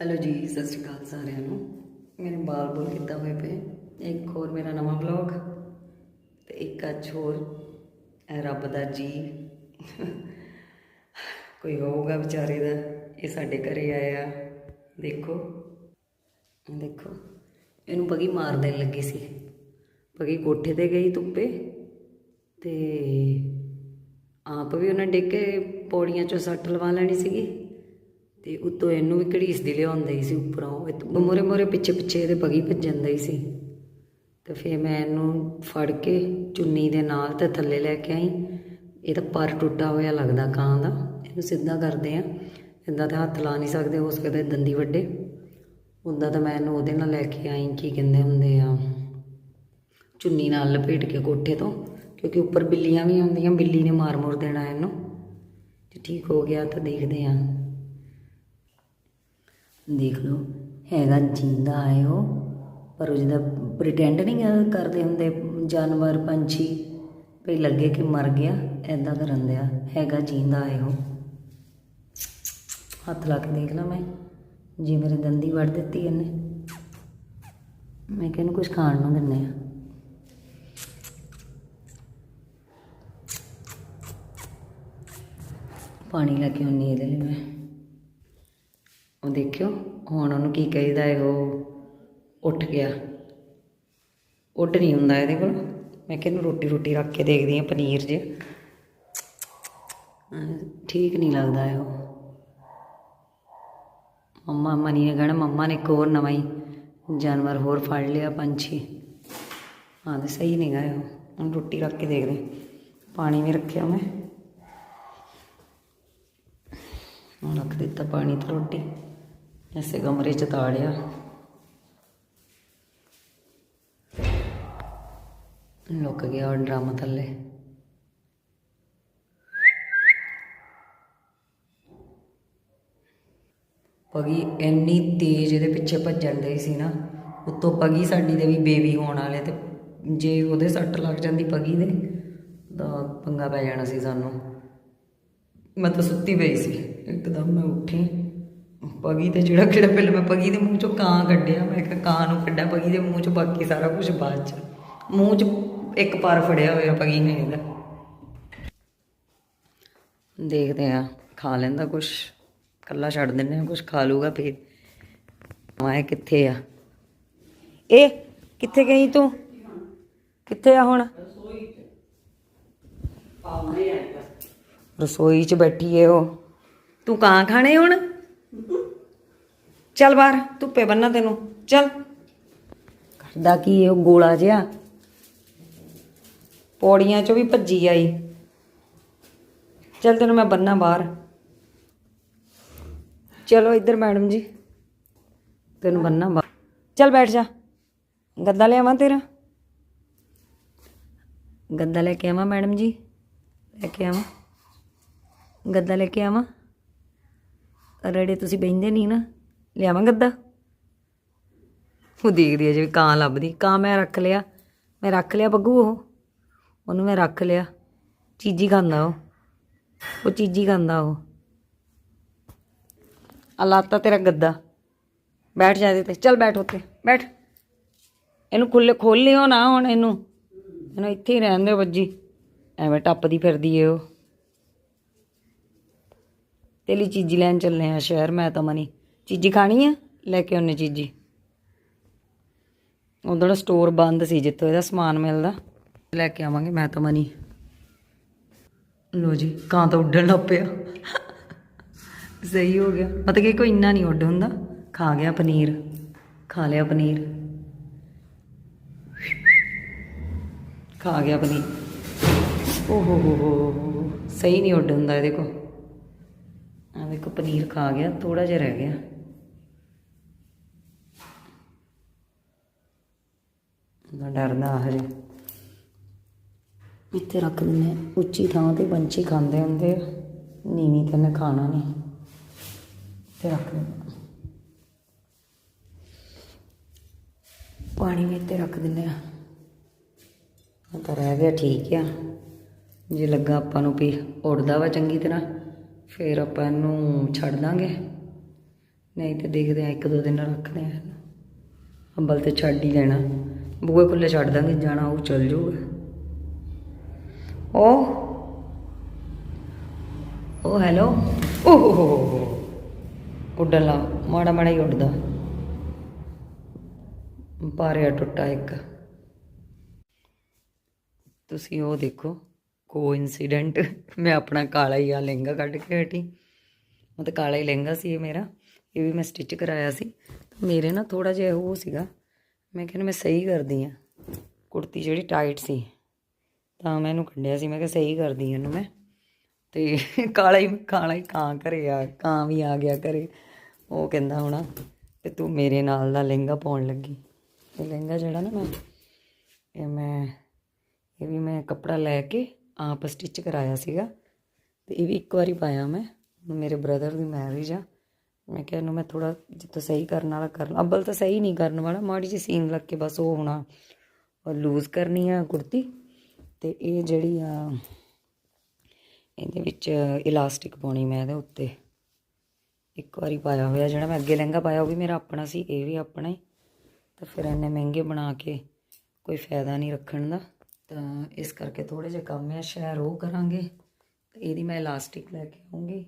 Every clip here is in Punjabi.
ਹੈਲੋ ਜੀ, ਸਤਿ ਸ਼੍ਰੀ ਅਕਾਲ ਸਾਰਿਆਂ ਨੂੰ। ਮੇਰੇ ਬਾਲ ਬੋਲ ਕਿੱਦਾਂ ਹੋਏ ਪਏ? ਇੱਕ ਹੋਰ ਮੇਰਾ ਨਵਾਂ ਵਲੌਗ ਤੇ ਇੱਕ ਅੱਜ ਹੋਰ। ਰੱਬ ਦਾ ਜੀ। ਕੋਈ ਹੋਊਗਾ ਵਿਚਾਰੇ ਦਾ। ਇਹ ਸਾਡੇ ਘਰੇ ਆਇਆ। ਦੇਖੋ। ਦੇਖੋ। ਇਹਨੂੰ ਬਗੀ ਮਾਰ ਦੇਣ ਲੱਗੀ ਸੀ। ਬਗੀ ਕੋਠੇ ਤੇ ਗਈ ਧੁੱਪੇ ਤੇ ਆਪ ਵੀ ਉਹਨਾਂ ਡਿੱਗ ਪੌੜੀਆਂ ਚੋਂ ਸੱਟ ਲਵਾ ਲੈਣੀ ਸੀਗੀ। ਤੇ ਉੱਤੋਂ ਇਹਨੂੰ ਵੀ ਘੜੀਸਦੀ ਲਿਆਉਂਦੇ ਹੀ ਸੀ ਉੱਪਰੋਂ। ਮੋਰੇ ਮੋਰੇ ਪਿੱਛੇ ਪਿੱਛੇ ਇਹਦੇ ਬਗੀ ਭੱਜਣ ਹੀ ਸੀ। ਤੇ ਫਿਰ ਮੈਂ ਇਹਨੂੰ ਫੜ ਕੇ ਚੁੰਨੀ ਦੇ ਨਾਲ ਤੇ ਥੱਲੇ ਲੈ ਕੇ ਆਈ। ਇਹ ਤਾਂ ਪਰ ਟੁੱਟਾ ਹੋਇਆ ਲੱਗਦਾ ਕਾਂ ਦਾ। ਇਹਨੂੰ ਸਿੱਧਾ ਕਰਦੇ ਆ। ਇਦਾਂ ਤੇ ਹੱਥ ਲਾ ਨਹੀਂ ਸਕਦੇ, ਹੋ ਸਕਦਾ ਦੰਦੀ ਵੱਡੇ। ਉਦਾਂ ਤਾਂ ਮੈਂ ਇਹਨੂੰ ਉਹਦੇ ਨਾਲ ਲੈ ਕੇ ਆਈ, ਕੀ ਕਹਿੰਦੇ ਹੁੰਦੇ ਆ, ਚੁੰਨੀ ਨਾਲ ਲਪੇਟ ਕੇ ਕੋਠੇ ਤੋਂ। ਕਿਉਂਕਿ ਉੱਪਰ ਬਿੱਲੀਆਂ ਵੀ ਆਉਂਦੀਆਂ, ਬਿੱਲੀ ਨੇ ਮਾਰ ਮੁਰ ਦੇਣਾ ਇਹਨੂੰ। ਜੇ ਠੀਕ ਹੋ ਗਿਆ ਤਾਂ ਦੇਖਦੇ ਆਂ। ਦੇਖ ਲਓ, ਹੈਗਾ ਜਿੰਦਾ ਹੈ ਉਹ, ਪਰ ਉਹ ਜਿਹਦਾ ਪ੍ਰੀਟੈਂਡ ਨਹੀਂ ਗਾ ਕਰਦੇ ਹੁੰਦੇ, ਜਾਨਵਰ, ਪੰਛੀ, ਵੀ ਲੱਗੇ ਕਿ ਮਰ ਗਿਆ ਐਦਾਂ ਕਰਨ ਦਿਆ, ਹੈਗਾ ਜਿੰਦਾ ਹੈ ਉਹ। ਹੱਥ ਲਾ ਕੇ ਦੇਖ ਲਾ ਮੈਂ, ਜੀ ਮੇਰੇ ਦੰਦੀ ਵੜ ਦਿੱਤੀ ਇਹਨੇ। ਮੈਂ ਕਿਹਾ ਇਹਨੂੰ ਕੁਝ ਖਾਣ ਨੂੰ ਦਿੰਨੇ ਆ। ਪਾਣੀ ਲੈ ਕੇ ਆਉਣੀ ਇਹਦੇ ਲਈ ਮੈਂ। ਉਹ ਦੇਖਿਓ, ਹੁਣ ਉਹਨੂੰ ਕੀ ਕਹੀਦਾ ਹੈ ਉਹ ਉੱਠ ਗਿਆ। ਉੱਡ ਨਹੀਂ ਹੁੰਦਾ ਇਹਦੇ ਕੋਲ। ਮੈਂ ਕਿਹਾ ਰੋਟੀ ਰੋਟੀ ਰੱਖ ਕੇ ਦੇਖਦੀ ਹਾਂ ਪਨੀਰ ਜੇ ਠੀਕ ਨਹੀਂ ਲੱਗਦਾ ਇਹ ਉਹ। ਮੰਮਾ ਮਨੀ ਨੇ ਕਹਿਣਾ ਮੰਮਾ ਨੇ ਇੱਕ ਹੋਰ ਨਵਾਂ ਹੀ ਜਾਨਵਰ ਹੋਰ ਫੜ ਲਿਆ, ਪੰਛੀ। ਹਾਂ, ਤੇ ਸਹੀ ਨਹੀਂ ਗਾ ਹੁਣ ਰੋਟੀ ਰੱਖ ਕੇ ਦੇਖਦੇ ਪਾਣੀ ਵੀ ਰੱਖਿਆ ਮੈਂ। ਹੁਣ ਰੱਖ ਦਿੱਤਾ ਪਾਣੀ ਤੇ ਰੋਟੀ। ਐਸੇ ਕਮਰੇ ਚ ਤਾੜਿਆ। ਲੁੱਕ ਗਿਆ ਉਹ ਡਰਮ ਥੱਲੇ। ਪਗੀ ਇੰਨੀ ਤੇਜ਼ ਇਹਦੇ ਪਿੱਛੇ ਭੱਜਣ ਡਈ ਸੀ ਨਾ, ਉੱਤੋਂ ਪਗੀ ਸਾਡੀ ਦੇ ਵੀ ਬੇਬੀ ਹੋਣ ਵਾਲੇ ਤੇ ਜੇ ਉਹਦੇ ਸੱਟ ਲੱਗ ਜਾਂਦੀ ਪਗੀ ਦੇ, ਤਾਂ ਪੰਗਾ ਪੈ ਜਾਣਾ ਸੀ ਸਾਨੂੰ। ਮੈਂ ਤਾਂ ਸੁੱਤੀ ਪਈ ਸੀ, ਇੱਕਦਮ ਮੈਂ ਉੱਠੀ। ਪਗੀ ਤੇ ਜਿਹੜਾ ਕਿਹੜਾ ਪਹਿਲਾਂ ਮੈਂ ਪਗੀ ਦੇ ਮੂੰਹ ਚੋਂ ਕਾਂ ਕੱਢਿਆ ਮੈਂ ਕਿਹਾ ਕਾਂ ਨੂੰ ਕੱਢਿਆ ਪਗੀ ਦੇ ਮੂੰਹ ਚੋਂ ਬਾਕੀ ਸਾਰਾ ਕੁਝ ਬਾਅਦ ਚ। ਮੂੰਹ ਚ ਇੱਕ ਪਰ ਫੜਿਆ ਹੋਇਆ ਪਗੀ ਨੇ ਇਹਦਾ। ਦੇਖਦੇ ਆ ਖਾ ਲੈਂਦਾ ਕੁਝ ਕੱਲਾ ਛੱਡ ਦਿੰਦੇ ਆ ਕੁਝ ਖਾ ਲੂਗਾ ਫੇਰ। ਆਏ ਕਿੱਥੇ ਆ? ਇਹ ਕਿੱਥੇ ਗਈ ਤੂੰ? ਕਿੱਥੇ ਆ ਹੁਣ? ਰਸੋਈ 'ਚ ਬੈਠੀ ਏ ਉਹ। ਤੂੰ ਕਾਂ ਖਾਣੇ ਹੁਣ? ਚੱਲ ਬਾਹਰ, ਧੁੱਪੇ ਬੰਨਾ ਤੈਨੂੰ, ਚੱਲ। ਕਰਦਾ ਕੀ ਏ ਉਹ ਗੋਲਾ ਜਿਹਾ? ਪੌੜੀਆਂ 'ਚੋਂ ਵੀ ਭੱਜੀ ਆਈ। ਚੱਲ ਤੈਨੂੰ ਮੈਂ ਬੰਨਾ ਬਾਹਰ। ਚਲੋ ਇੱਧਰ ਮੈਡਮ ਜੀ, ਤੈਨੂੰ ਬੰਨਾ ਬਾਹਰ। ਚੱਲ ਬੈਠ ਜਾ। ਗੱਦਾ ਲਿਆਵਾਂ ਤੇਰਾ। ਗੱਦਾ ਲੈ ਕੇ ਆਵਾਂ ਮੈਡਮ ਜੀ, ਲੈ ਕੇ ਆਵਾਂ। ਗੱਦਾ ਲੈ ਕੇ ਆਵਾਂ। ਰੜੇ ਤੁਸੀਂ ਬੈੰਦੇ ਨਹੀਂ ਨਾ। ਲਿਆਵਾਂ ਗੱਦਾ? ਉਹ ਦੇਖਦੀ ਹੈ ਜਿਵੇਂ ਕਾਂ ਲੱਭਦੀ। ਕਾਂ ਮੈਂ ਰੱਖ ਲਿਆ। ਮੈਂ ਰੱਖ ਲਿਆ ਬੱਗੂ ਉਹ। ਉਹਨੂੰ ਮੈਂ ਰੱਖ ਲਿਆ। ਚੀਜੀ ਖਾਂਦਾ ਉਹ। ਉਹ ਚੀਜੀ ਖਾਂਦਾ ਉਹ। ਆ ਲਾਤਾ ਤੇਰਾ ਗੱਦਾ। ਬੈਠ ਜਾ ਤੇ। ਚੱਲ ਬੈਠ ਉੱਤੇ ਬੈਠ। ਇਹਨੂੰ ਖੁੱਲੇ ਖੋਲ ਲਿਓ ਨਾ ਹੁਣ ਇਹਨੂੰ। ਇਹਨੂੰ ਇੱਥੇ ਹੀ ਰਹਿਣ ਦਿਓ ਵੱਜੀ ਐਵੇਂ ਟੱਪਦੀ ਫਿਰਦੀ ਏ ਉਹ। ਤੇਲੀ ਚੀਜ਼ੀ ਲੈਣ ਚੱਲੇ ਆ ਸ਼ਹਿਰ, ਮੈਂ ਤਾਂ ਮਨੀ। ਚੀਜ਼ੀ ਖਾਣੀ ਆ? ਲੈ ਕੇ ਆਉਨੇ ਚੀਜ਼ੀ। ਉਧਰ ਸਟੋਰ ਬੰਦ ਸੀ ਜਿੱਥੋਂ ਇਹਦਾ ਸਮਾਨ ਮਿਲਦਾ। ਲੈ ਕੇ ਆਵਾਂਗੇ, ਮੈਂ ਤਾਂ ਮਨੀ। ਲੋ ਜੀ, ਕਾਂ ਤਾਂ ਉੱਡਣ ਲੱਗ ਪਿਆ। ਸਹੀ ਹੋ ਗਿਆ। ਮਤਲਬ ਕਿ, ਕੋਈ ਇੰਨਾ ਨਹੀਂ ਉੱਡ ਹੁੰਦਾ। ਖਾ ਗਿਆ ਪਨੀਰ। ਖਾ ਲਿਆ ਪਨੀਰ। ਖਾ ਗਿਆ ਪਨੀਰ। ਓ ਹੋ ਹੋ ਹੋ ਸਹੀ ਨਹੀਂ ਉੱਡ ਹੁੰਦਾ ਇਹਦੇ ਕੋ ਆ ਵੇਖੋ ਪਨੀਰ ਖਾ ਗਿਆ ਥੋੜਾ ਜਿਹਾ ਰਹਿ ਗਿਆ। ਡਰਦਾ ਹਰੇ ਇੱਥੇ ਰੱਖ ਦਿੰਦੇ ਹਾਂ। ਉੱਚੀ ਥਾਂ ਤੇ ਪੰਛੀ ਖਾਂਦੇ ਹੁੰਦੇ ਆ। ਨੀਵੀਂ ਤੇ ਨੇ ਖਾਣਾ ਨਹੀਂ। ਤੇ ਰੱਖ ਦਿੰਦੇ ਪਾਣੀ ਵੀ ਇੱਥੇ ਰੱਖ ਦਿੰਦੇ ਆ ਤਾਂ ਰਹਿ ਗਿਆ, ਠੀਕ ਆ। ਜੇ ਲੱਗਾ ਆਪਾਂ ਨੂੰ ਵੀ ਉੜਦਾ ਵਾ ਚੰਗੀ ਤਰ੍ਹਾਂ, ਫਿਰ ਆਪਾਂ ਇਹਨੂੰ ਛੱਡ ਦਾਂਗੇ। ਨਹੀਂ ਤੇ ਦੇਖਦੇ ਆ ਇੱਕ ਦੋ ਦਿਨ ਰੱਖਦੇ ਆ ਅੰਬਲ ਤੇ ਛੱਡ ਹੀ ਦੇਣਾ ਬੂਹੇ ਖੁੱਲੇ ਛੱਡ ਦਾਂਗੇ, ਜਾਣਾ ਉਹ ਚੱਲ ਜਾਊਗਾ। ਉਹ ਉਹ ਹੈਲੋ ਓ ਹੋ ਉੱਡਣ ਲਾ ਮਾੜਾ ਮਾੜਾ ਹੀ ਉੱਡਦਾ। ਪਾਰਿਆ ਟੁੱਟਾ ਇੱਕ। ਤੁਸੀਂ ਉਹ ਦੇਖੋ ਕੋਇਨਸੀਡੈਂਟ ਮੈਂ ਆਪਣਾ ਕਾਲਾ ਹੀ ਆ ਲਹਿੰਗਾ ਕੱਢ ਕੇ ਹਟੀ। ਮਤਲਬ ਕਾਲਾ ਹੀ ਲਹਿੰਗਾ ਸੀ ਇਹ ਮੇਰਾ। ਇਹ ਵੀ ਮੈਂ ਸਟਿਚ ਕਰਾਇਆ ਸੀ। ਮੇਰੇ ਨਾ ਥੋੜਾ ਜਿਹਾ ਉਹ ਸੀਗਾ। ਮੈਂ ਕਿਹਾ ਮੈਂ ਸਹੀ ਕਰਦੀ ਆ। ਕੁੜਤੀ ਜਿਹੜੀ ਟਾਈਟ ਸੀ, ਤਾਂ ਮੈਂ ਇਹਨੂੰ ਕੱਢਿਆ ਸੀ। ਮੈਂ ਕਿਹਾ ਸਹੀ ਕਰਦੀ ਹਾਂ ਇਹਨੂੰ ਮੈਂ। ਤੇ ਕਾਲਾ ਹੀ ਕਾਲਾ ਹੀ ਕਾਂ ਘਰੇ ਆ, ਕਾਂ ਵੀ ਆ ਗਿਆ ਘਰੇ। ਉਹ ਕਹਿੰਦਾ ਹੋਣਾ ਕਿ ਤੂੰ ਮੇਰੇ ਨਾਲ ਦਾ ਲਹਿੰਗਾ ਪਾਉਣ ਲੱਗੀ। ਇਹ ਲਹਿੰਗਾ ਜਿਹੜਾ ਨਾ ਮੈਂ, ਇਹ ਮੈਂ, ਇਹ ਵੀ ਮੈਂ ਕੱਪੜਾ ਲੈ ਕੇ ਆਪ ਸਟਿਚ ਕਰਾਇਆ ਸੀਗਾ। ਤੇ ਇਹ ਵੀ ਇੱਕ ਵਾਰੀ ਪਾਇਆ ਮੈਂ। ਮੇਰੇ ਬ੍ਰਦਰ ਦੀ ਮੈਰਿਜ ਆ। ਮੈਂ ਕਿਹਾ ਇਹਨੂੰ ਮੈਂ ਥੋੜਾ ਜਿੱਥੋਂ ਸਹੀ ਕਰਨ ਵਾਲਾ ਕਰ ਲਾਂ। ਅੱਬਲ ਤਾਂ ਸਹੀ ਨਹੀਂ ਕਰਨ ਵਾਲਾ, ਮਾੜੀ ਜਿਹੀ ਸੀਨ ਲੱਗ ਕੇ ਬਸ ਉਹ ਹੋਣਾ। ਔਰ ਲੂਜ਼ ਕਰਨੀ ਆ ਕੁੜਤੀ। ਤੇ ਇਹ ਜਿਹੜੀ ਆ, ਇਹਦੇ ਵਿੱਚ ਇਲਾਸਟਿਕ ਪਾਉਣੀ ਮੈਂ ਇਹਦੇ ਉੱਤੇ। ਇੱਕ ਵਾਰੀ ਪਾਇਆ ਹੋਇਆ ਜਿਹੜਾ ਮੈਂ ਅੱਗੇ ਲਹਿੰਗਾ ਪਾਇਆ, ਉਹ ਵੀ ਮੇਰਾ ਆਪਣਾ ਸੀ, ਇਹ ਵੀ ਆਪਣਾ ਹੀ। ਤਾਂ ਫਿਰ ਇੰਨੇ ਮਹਿੰਗੇ ਬਣਾ ਕੇ ਕੋਈ ਫਾਇਦਾ ਨਹੀਂ ਰੱਖਣ ਦਾ। ਤਾਂ ਇਸ ਕਰਕੇ ਥੋੜੇ ਜਿਹਾ ਕੰਮ ਆ, ਸ਼ਹਿਰ ਉਹ ਕਰਾਂਗੇ। ਤੇ ਇਹਦੀ ਮੈਂ ਇਲਾਸਟਿਕ ਲੈ ਕੇ ਆਉਂਗੀ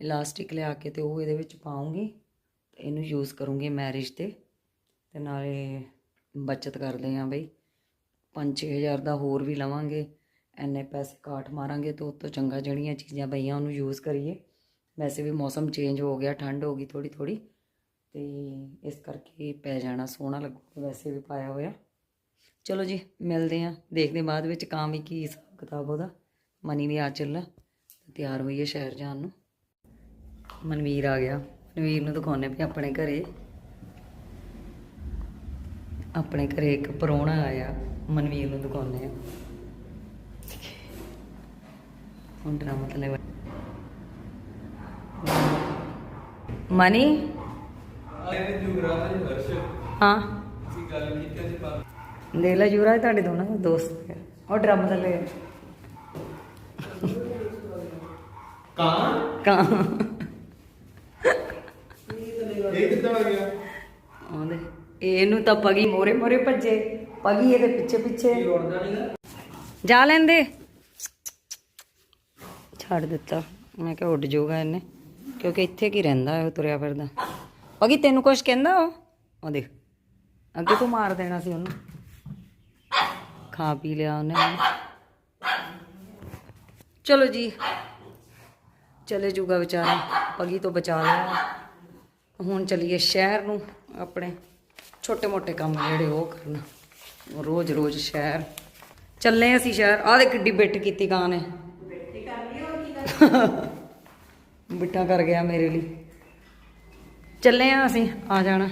ਇਲਾਸਟਿਕ ਲਿਆ ਕੇ ਤੇ ਉਹ ਇਹਦੇ ਵਿੱਚ ਪਾਉਂਗੀ, ਤੇ ਇਹਨੂੰ ਯੂਜ਼ ਕਰੂੰਗੀ ਮੈਰਿਜ ਤੇ ਤੇ ਨਾਲੇ ਬਚਤ ਕਰਦੇ ਆਂ ਬਈ। 5-6000 ਦਾ ਹੋਰ ਵੀ ਲਵਾਂਗੇ ਐਨੇ ਪੈਸੇ ਕਾਟ ਮਾਰਾਂਗੇ ਤਾਂ ਉਹ ਤੋਂ ਚੰਗਾ ਜਿਹੜੀਆਂ ਚੀਜ਼ਾਂ ਪਈਆਂ ਉਹਨੂੰ ਯੂਜ਼ ਕਰੀਏ। ਵੈਸੇ ਵੀ ਮੌਸਮ ਚੇਂਜ ਹੋ ਗਿਆ, ਠੰਡ ਹੋ ਗਈ ਥੋੜੀ ਥੋੜੀ ਤੇ ਇਸ ਕਰਕੇ ਪੈ ਜਾਣਾ ਸੋਹਣਾ ਲੱਗੂਗਾ, ਵੈਸੇ ਵੀ ਪਾਇਆ ਹੋਇਆ। ਚਲੋ ਜੀ, ਮਿਲਦੇ ਆਂ ਦੇਖਦੇ ਬਾਅਦ ਵਿੱਚ ਕਾਂ ਵੀ ਕੀ ਹਿਸਾਬ ਕਿਤਾਬ ਉਹਦਾ, ਮਨੀ ਵੀ ਆ ਚੱਲਾ, ਤਿਆਰ ਹੋਈ ਹੈ ਸ਼ਹਿਰ ਜਾਣ ਨੂੰ। ਮਨਵੀਰ ਆ ਗਿਆ। ਮਨਵੀਰ ਨੂੰ ਦਿਖਾਉਣੇ ਪਏ ਆਪਣੇ ਘਰੇ ਆਪਣੇ ਘਰੇ ਇੱਕ ਪਰੋਣਾ ਆਇਆ। ਮਨਵੀਰ ਨੂੰ ਦਿਖਾਉਣੇ ਆ ਹੁਣ ਦਾ ਮਤਲਬ ਮਨੀ ਹਾਂ। ਦੇਖ ਲੈ ਯੁਵਰਾਜ ਤੁਹਾਡੇ ਦੋਨਾਂ ਦਾ ਦੋਸਤ ਹੈ। ਉਹ ਡਰਮ ਥੱਲੇ ਕਾਂ? ਕਾਂ। ਇਹ ਕਿੱਦਾਂ ਆ ਗਿਆ? ਆਉਂਦੇ। ਇਹਨੂੰ ਤਾਂ ਪਗੀ ਮੋਰੇ ਮੋਰੇ ਭੱਜੇ। ਪਗੀ ਇਹਦੇ ਪਿੱਛੇ ਪਿੱਛੇ। ਜਾ ਲੈਂਦੇ। ਛੱਡ ਦਿੱਤਾ। ਮੈਂ ਕਿਹਾ ਉੱਡ ਜਾਊਗਾ ਇਹਨੇ। ਕਿਉਂਕਿ ਇੱਥੇ ਕੀ ਰਹਿੰਦਾ ਉਹ ਤੁਰਿਆ ਫਿਰਦਾ। ਪਗੀ ਤੈਨੂੰ ਕੁਝ ਕਹਿੰਦਾ ਉਹ? ਉਹ ਦੇਖ। ਅੱਗੇ ਤੂੰ ਮਾਰ ਦੇਣਾ ਸੀ ਉਹਨੂੰ। ਖਾ ਪੀ ਲਿਆ ਉਹਨੇ। ਚਲੋ ਜੀ। ਚਲੇ ਜੂਗਾ ਵਿਚਾਰਾ। ਪਗੀ ਤੋਂ ਬਚਾ ਲਿਆ। ਹੁਣ ਚਲੀਏ ਸ਼ਹਿਰ ਨੂੰ, ਆਪਣੇ ਛੋਟੇ ਮੋਟੇ ਕੰਮ ਜਿਹੜੇ ਉਹ ਕਰਨ। ਰੋਜ਼ ਰੋਜ਼ ਸ਼ਹਿਰ। ਚੱਲੇ ਅਸੀਂ ਸ਼ਹਿਰ। ਆਹ ਦੇ ਕਿੱਡੀ ਬਿੱਟ ਕੀਤੀ ਕਾਂ ਨੇ। ਬਿੱਟਾ ਕਰ ਗਿਆ ਮੇਰੇ ਲਈ। ਚੱਲੇ ਆ ਅਸੀਂ, ਆ ਜਾਣਾ।